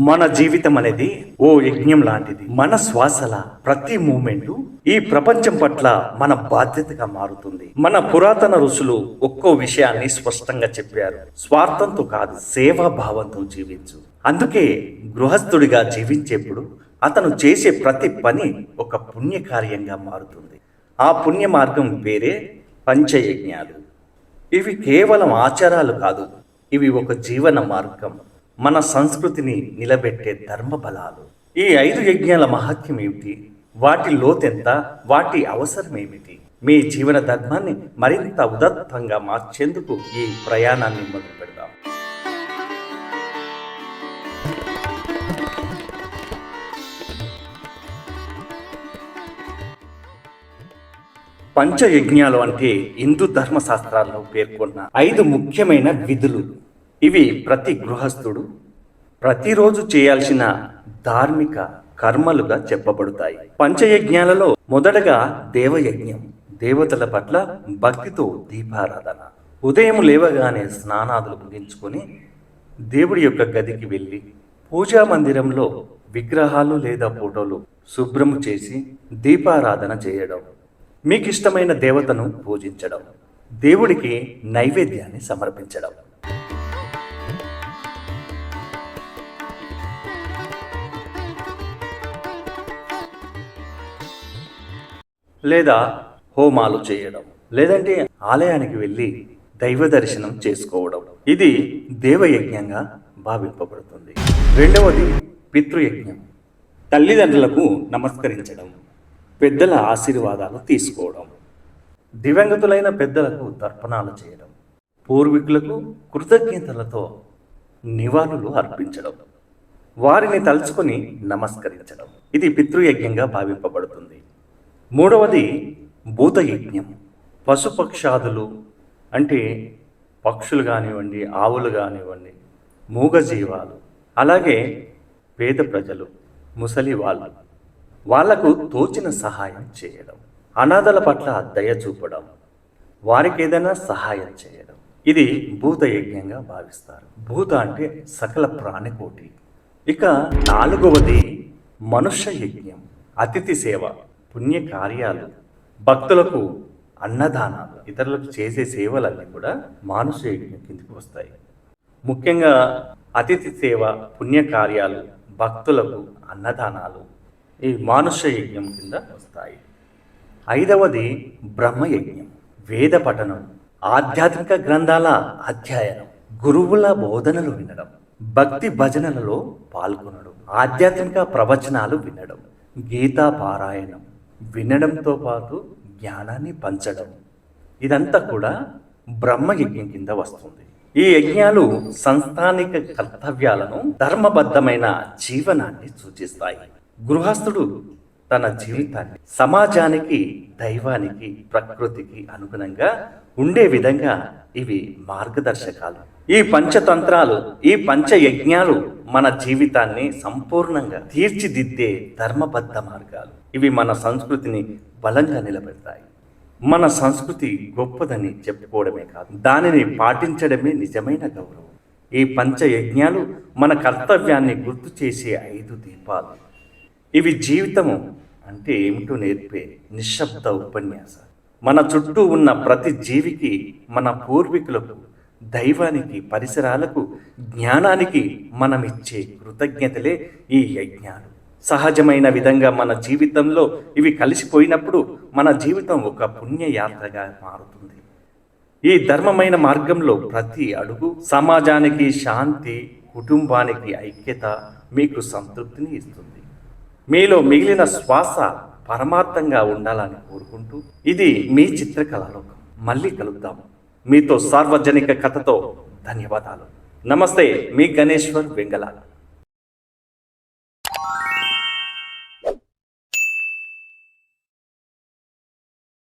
మన జీవితం అనేది ఓ యజ్ఞం లాంటిది. మన శ్వాసల ప్రతి మూమెంట్ ఈ ప్రపంచం పట్ల మన బాధ్యతగా మారుతుంది. మన పురాతన ఋషులు ఒక్కో విషయాన్ని స్పష్టంగా చెప్పారు. స్వార్థంతో కాదు సేవా భావంతో జీవించు. అందుకే గృహస్థుడిగా జీవించేప్పుడు అతను చేసే ప్రతి పని ఒక పుణ్యకార్యంగా మారుతుంది. ఆ పుణ్య మార్గం పేరే పంచయజ్ఞాలు. ఇవి కేవలం ఆచారాలు కాదు ఇవి ఒక జీవన మార్గం. మన సంస్కృతిని నిలబెట్టే ధర్మ బలాలు ఈ ఐదు యజ్ఞాల మహత్యం ఏమిటి? వాటి లోతెంత? వాటి అవసరం ఏమిటి? మీ జీవన ధర్మాన్ని మరింత ఉదత్తంగా మార్చేందుకు ఈ ప్రయాణాన్ని మొదలు పెడదాం. పంచయజ్ఞాలు అంటే హిందూ ధర్మశాస్త్రాల్లో పేర్కొన్న ఐదు ముఖ్యమైన విధులు. ఇవి ప్రతి గృహస్థుడు ప్రతిరోజు చేయాల్సిన ధార్మిక కర్మలుగా చెప్పబడతాయి. పంచయజ్ఞాలలో మొదటగా దేవయజ్ఞం దేవతల పట్ల భక్తితో దీపారాధన. ఉదయం లేవగానే స్నానాదులు ముగించుకొని దేవుడి యొక్క గదికి వెళ్ళి పూజా మందిరంలో విగ్రహాలు లేదా ఫోటోలు శుభ్రము చేసి దీపారాధన చేయడం మీకు ఇష్టమైన దేవతను పూజించడం దేవుడికి నైవేద్యాన్ని సమర్పించడం. లేదా హోమాలు చేయడం లేదంటే ఆలయానికి వెళ్ళి దైవ దర్శనం చేసుకోవడం. ఇది దేవయజ్ఞంగా భావింపబడుతుంది. రెండవది పితృయజ్ఞం. తల్లిదండ్రులకు నమస్కరించడం పెద్దల ఆశీర్వాదాలు తీసుకోవడం దివంగతులైన పెద్దలకు తర్పణాలు చేయడం పూర్వీకులకు కృతజ్ఞతలతో నివాళులు అర్పించడం వారిని తలుచుకొని నమస్కరించడం. ఇది పితృయజ్ఞంగా భావింపబడుతుంది. మూడవది భూతయజ్ఞం. పశుపక్షాదులు అంటే పక్షులు కానివ్వండి ఆవులు కానివ్వండి మూగజీవాలు అలాగే పేద ప్రజలు ముసలి వాళ్ళు. వాళ్ళకు తోచిన సహాయం చేయడం అనాథల పట్ల దయ చూపడం వారికి ఏదైనా సహాయం చేయడం. ఇది భూత యజ్ఞంగా భావిస్తారు. భూత అంటే సకల ప్రాణికోటి. ఇక నాలుగవది మనుష్య యజ్ఞం అతిథి సేవ. పుణ్యకార్యాలు భక్తులకు అన్నదానాలు ఇతరులకు చేసే సేవలన్నీ కూడా మానుష యజ్ఞం కిందికి వస్తాయి. ముఖ్యంగా అతిథి సేవ పుణ్యకార్యాలు భక్తులకు అన్నదానాలు ఈ మానుష యజ్ఞం కింద వస్తాయి. ఐదవది బ్రహ్మయజ్ఞం వేద పఠనం ఆధ్యాత్మిక గ్రంథాల అధ్యయనం గురువుల బోధనలు వినడం భక్తి భజనలలో పాల్గొనడం ఆధ్యాత్మిక ప్రవచనాలు వినడం గీతా పారాయణం వినడంతో పాటు జ్ఞానాన్ని పంచడం. ఇదంతా కూడా బ్రహ్మయజ్ఞం కింద వస్తుంది. ఈ యజ్ఞాలు సంస్థానిక కర్తవ్యాలను ధర్మబద్ధమైన జీవనాన్ని సూచిస్తాయి. గృహస్థుడు తన జీవితాన్ని సమాజానికి దైవానికి ప్రకృతికి అనుగుణంగా ఉండే విధంగా ఇవి మార్గదర్శకాలు. ఈ పంచతంత్రాలు ఈ పంచ యజ్ఞాలు మన జీవితాన్ని సంపూర్ణంగా తీర్చిదిద్దే ధర్మబద్ధ మార్గాలు. ఇవి మన సంస్కృతిని బలంగా నిలబెడతాయి. మన సంస్కృతి గొప్పదని చెప్పుకోవడమే కాదు దానిని పాటించడమే నిజమైన గౌరవం. ఈ పంచ యజ్ఞాలు మన కర్తవ్యాన్ని గుర్తు చేసే ఐదు దీపాలు. ఇవి జీవితము అంటే ఏమిటో నేర్పే నిశ్శబ్ద ఉపన్యాస. మన చుట్టూ ఉన్న ప్రతి జీవికి మన పూర్వీకులకు దైవానికి పరిసరాలకు జ్ఞానానికి మనమిచ్చే కృతజ్ఞతలే ఈ యజ్ఞాలు. సహజమైన విధంగా మన జీవితంలో ఇవి కలిసిపోయినప్పుడు మన జీవితం ఒక పుణ్యయాత్రగా మారుతుంది. ఈ ధర్మమైన మార్గంలో ప్రతి అడుగు సమాజానికి శాంతి కుటుంబానికి ఐక్యత మీకు సంతృప్తిని ఇస్తుంది. మీలో మిగిలిన శ్వాస పరమార్థంగా ఉండాలని కోరుకుంటూ ఇది మీ చిత్రకళలోకం. మళ్ళీ కలుద్దాము మీతో సార్వజనిక కథతో ధన్యవాదాలు. నమస్తే మీ గణేశ్వర్ వెంగళాల